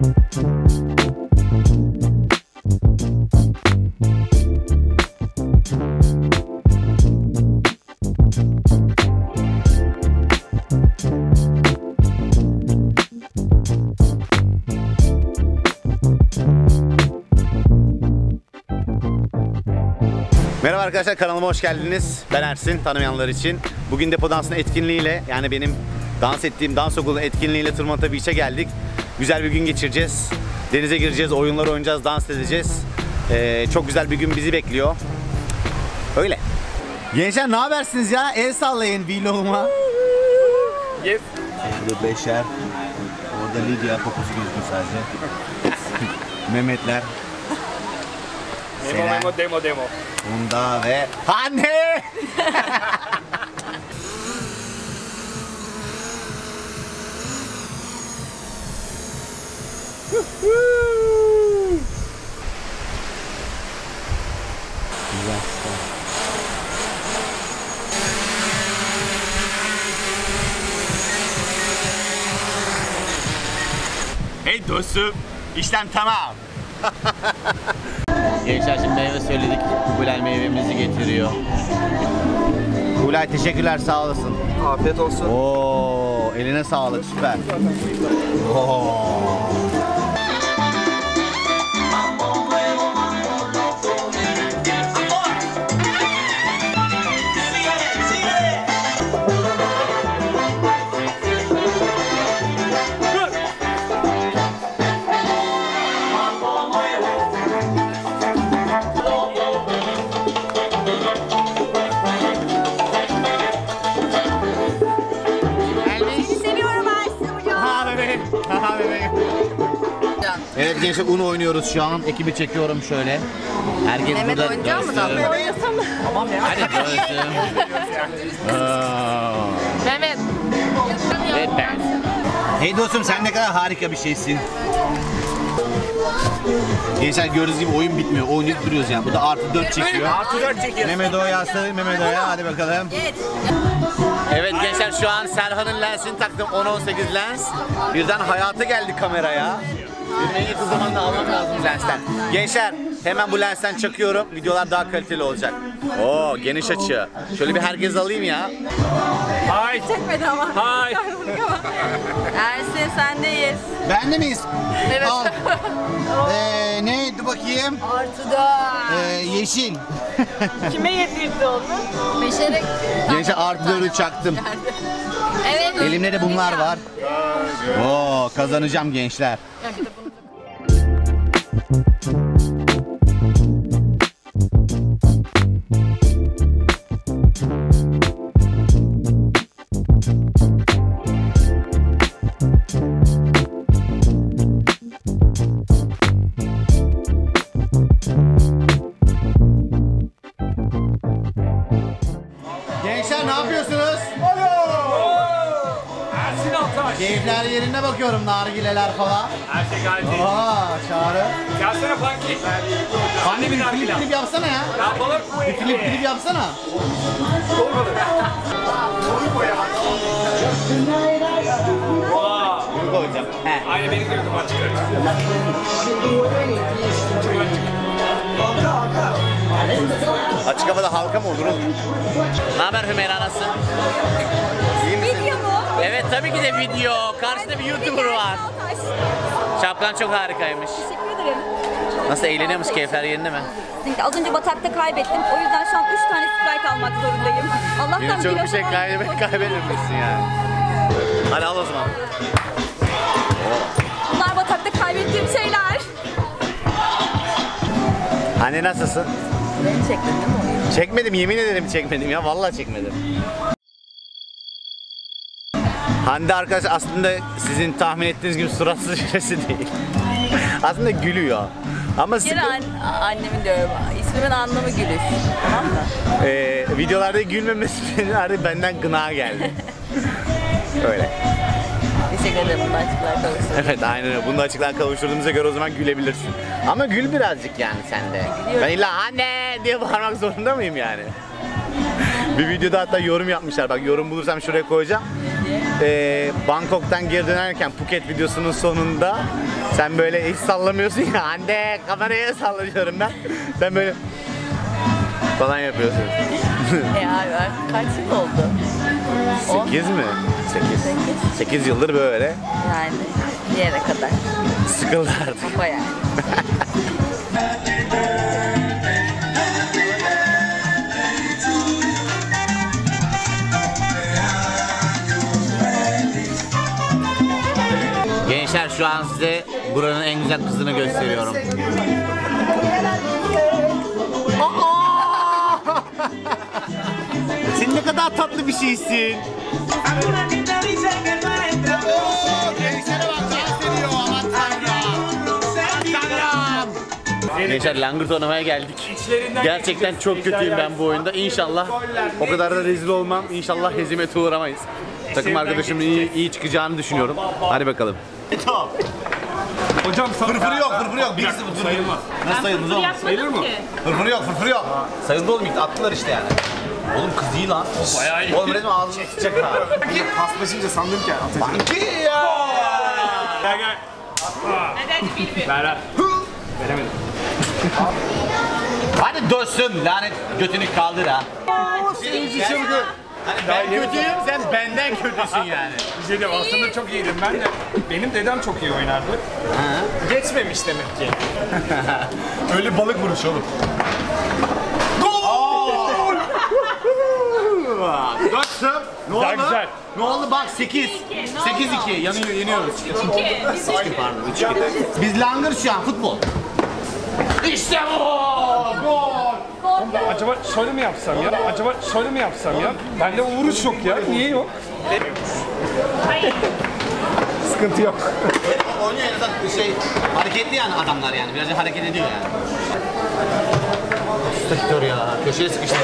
Merhaba arkadaşlar kanalıma hoş geldiniz. Ben Ersin tanımayanlar için. Bugün Depo Dans'ın etkinliğiyle yani benim dans ettiğim dans okulu etkinliğiyle Tırmanta Beach'e geldik. Güzel bir gün geçireceğiz. Denize gireceğiz, oyunlar oynayacağız, dans edeceğiz. Ee, çok güzel bir gün bizi bekliyor. Öyle. Gençler ne habersiniz ya? El sallayın vloguma. Yep. Burada Beşer. Orada Lidya kokusu gözüküyor sadece. Mehmetler. Demo Selen. demo demo. Bunda ve Hande! Hey dostum, işlem tamam. Gençler şimdi meyve söyledik. Kubilay meyvemizi getiriyor. Kubilay teşekkürler sağ olasın. Afiyet olsun. Oo, eline sağlık süper. Oo. Evet gençler un oynuyoruz şu an. Ekibi çekiyorum şöyle. Herkes Mehmet burada oynayacak mı dönsün. da? Oynasana. Hadi dönsün. Aa. Mehmet. Evet ben. Hey dostum sen ne kadar harika bir şeysin. Gençler gördüğünüz gibi oyun bitmiyor. Oynayıp duruyoruz yani. Bu da artı 4 çekiyor. Artı dört çekiyor. Mehmet O'ya Mehmet O'ya hadi bakalım. Evet gençler şu an Serhan'ın lensini taktım 10-18 lens. Birden hayata geldi kameraya. Benim en yakın zamanda almam lazım lensten. Gençler hemen bu lensten çakıyorum. Videolar daha kaliteli olacak. Oo geniş açı. Şöyle bir herkes alayım ya. Hay. Çekmedi ama. Hay. Ersin sendeyiz. Bende miyiz? Evet. Al. Ee, ne? Dur bakayım. Artı da. Ee, yeşil. Kime yedirdi onu? Beşerek. Gençler artı dördü çaktım. Evet. Elimde de bunlar var. Oo kazanacağım. Gençler Ersin Altaş. Keyifler yerinde bakıyorum nargileler falan. Her şey gayet iyi. Aa çağrı. Gelsene Funky. Anne bir nargile. klip yapsana ya. Yapalım? Bir klip klip yapsana. Vaa. Bunu koyacağım. He. Aynı benim gibi duman çıkarır. Açık havada halka mı olur oğlum? Ne haber Hümeyra nasılsın? Evet tabii ki de video. Karşıda bir YouTuber var. Şapkan çok harikaymış. Teşekkür ederim. Nasıl eğleniyor musun? Keyifler yerinde mi? Çünkü az önce batakta kaybettim. O yüzden şu an 3 tane sprite almak zorundayım. Allah'tan Yine çok bir şey kaybet kaybetmemişsin yani. Hadi al o zaman. Bunlar batakta kaybettiğim şeyler. Anne nasılsın? Beni değil mi? Çekmedim yemin ederim çekmedim ya vallahi çekmedim. Hande arkadaş aslında sizin tahmin ettiğiniz gibi suratsız birisi değil. aslında gülüyor. Ama sıkı, Geri an- annemin diyorum. İsmimin anlamı gülüş. Tamam mı? e, videolarda gülmemesi artık benden gına geldi. Öyle. Teşekkür ederim bundan açıklar kavuştum. Evet aynen öyle. Bunu da açıklar kavuşturduğumuza göre o zaman gülebilirsin. Ama gül birazcık yani sen de. Gülüyorum. Ben illa anne diye bağırmak zorunda mıyım yani? Bir videoda hatta yorum yapmışlar. Bak yorum bulursam şuraya koyacağım. Ee, Bangkok'tan geri dönerken Phuket videosunun sonunda sen böyle hiç sallamıyorsun ya. Anne kameraya sallıyorum ben. Sen böyle falan yapıyorsun. E abi kaç yıl oldu? 8 mi? 8. 8 yıldır böyle. Yani bir yere kadar. Sıkıldı artık. Ama yani. şu an size buranın en güzel kızını gösteriyorum. Sen ne kadar tatlı bir şeysin. Gençler langırt oynamaya geldik. Gerçekten çok kötüyüm ben bu oyunda. İnşallah o kadar da rezil olmam. İnşallah hezimete uğramayız. Takım arkadaşımın iyi, iyi çıkacağını düşünüyorum. Hadi bakalım. Hocam sana... Fırfırı yok, fırfırı yok. Birisi fırfırı Sayılmaz. Nasıl sayılmaz oğlum? Sayılır mı? Fırfırı yok, fırfırı yok. Sayıldı oğlum ilk attılar işte yani. Oğlum kız iyi lan. Bayağı iyi. Oğlum resmen ağzını sıçacak ha. Paslaşınca sandım ki atacak. Sanki ya. Gel gel. Ver ver. Veremedim. Hadi dostum lanet götünü kaldır ha. Hani ben kötüyüm sen benden kötüsün yani. Bir şey diyeyim, aslında çok iyiydim ben de. Benim dedem çok iyi oynardı. Geçmemiş demek ki. Öyle balık vuruş oğlum. Dostum ne oldu? Güzel. Ne oldu bak 8. 8-2 yanıyor yeniyoruz. 3-2 pardon 3-2. Biz langır şu an futbol. İşte bu! Gol! Acaba şöyle mi yapsam ya? Acaba şöyle mi yapsam ya? Bende o vuruş yok ya. Niye yok? Sıkıntı yok. Oynuyor en azından şey hareketli yani adamlar yani biraz hareket ediyor yani. Sıktır ya köşeye sıkıştı.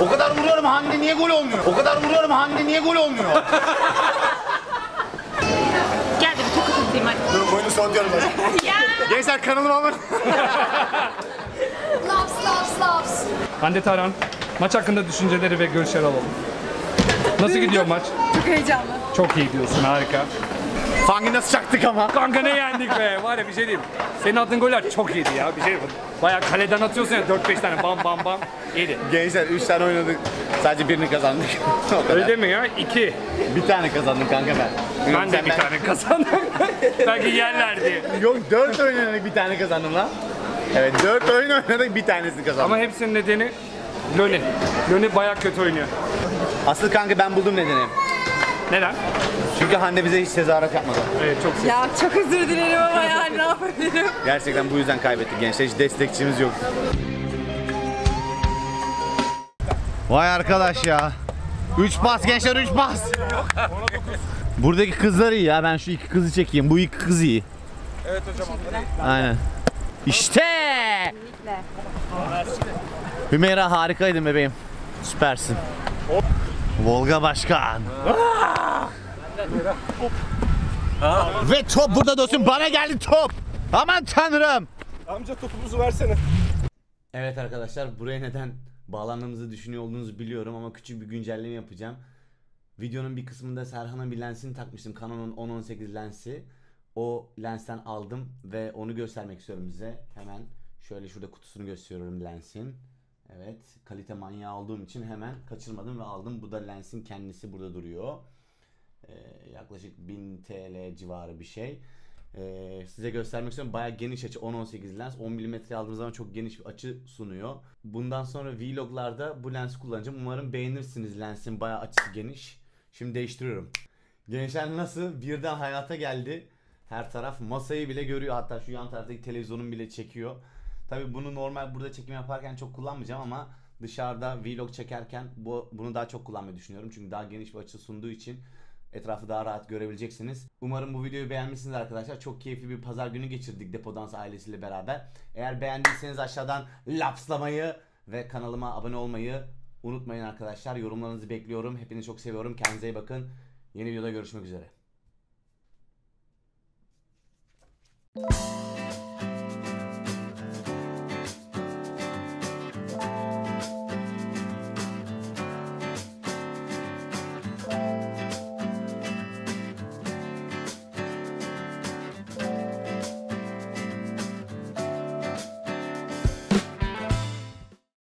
o kadar vuruyorum Hande niye gol olmuyor? O kadar vuruyorum Hande niye gol olmuyor? Gel de bir tokat atayım hadi. Dur boynu soğutuyorum ben. Gençler kanalıma abone Laps laps laps. Hande Taran, maç hakkında düşünceleri ve görüşleri alalım. Nasıl gidiyor maç? Çok heyecanlı. Çok iyi diyorsun, harika. Fangi nasıl çaktık ama? Kanka ne yendik be? Var ya bir şey diyeyim. Senin attığın goller çok iyiydi ya. Bir şey Bayağı kaleden atıyorsun ya 4-5 tane bam bam bam. İyiydi. Gençler 3 tane oynadık. Sadece birini kazandık. o kadar. Öyle mi ya? 2. Bir tane kazandım kanka ben. Ben de bir tane kazandım. Belki yerler diye. Yok 4 oyun oynadık bir tane kazandım lan. Evet 4 oyun oynadık bir tanesini kazandım. Ama hepsinin nedeni Loni. Loni bayağı kötü oynuyor. Asıl kanka ben buldum nedeni. Neden? Çünkü Hande bize hiç tezahürat yapmadı. Evet çok sevdim. Ya çok özür dilerim ama yani ne yapabilirim? Gerçekten bu yüzden kaybettik gençler. Hiç destekçimiz yok. Vay arkadaş ya. 3 pas gençler 3 pas. Buradaki kızlar iyi ya. Ben şu iki kızı çekeyim. Bu iki kız iyi. Evet hocam. Aynen. İşte. Hümeyra harikaydın bebeğim. Süpersin. Volga Başkan. Ve top burada dostum. Bana geldi top. Aman tanrım. Amca topumuzu versene. Evet arkadaşlar buraya neden bağlandığımızı düşünüyor olduğunuzu biliyorum ama küçük bir güncelleme yapacağım. Videonun bir kısmında Serhan'a bir lensini takmıştım. Canon'un 10-18 lensi. O lensten aldım ve onu göstermek istiyorum size. Hemen şöyle şurada kutusunu gösteriyorum lensin. Evet kalite manyağı olduğum için hemen kaçırmadım ve aldım. Bu da lensin kendisi burada duruyor. Ee, yaklaşık 1000 TL civarı bir şey. Ee, size göstermek istiyorum. Bayağı geniş açı 10-18 lens. 10 mm aldığınız zaman çok geniş bir açı sunuyor. Bundan sonra vloglarda bu lensi kullanacağım. Umarım beğenirsiniz lensin bayağı açısı geniş. Şimdi değiştiriyorum. Gençler nasıl? Birden hayata geldi. Her taraf masayı bile görüyor. Hatta şu yan taraftaki televizyonun bile çekiyor. Tabi bunu normal burada çekim yaparken çok kullanmayacağım ama dışarıda vlog çekerken bu, bunu daha çok kullanmayı düşünüyorum. Çünkü daha geniş bir açı sunduğu için etrafı daha rahat görebileceksiniz. Umarım bu videoyu beğenmişsiniz arkadaşlar. Çok keyifli bir pazar günü geçirdik Depo Dans ailesiyle beraber. Eğer beğendiyseniz aşağıdan lapslamayı ve kanalıma abone olmayı unutmayın arkadaşlar. Yorumlarınızı bekliyorum. Hepinizi çok seviyorum. Kendinize iyi bakın. Yeni videoda görüşmek üzere. Música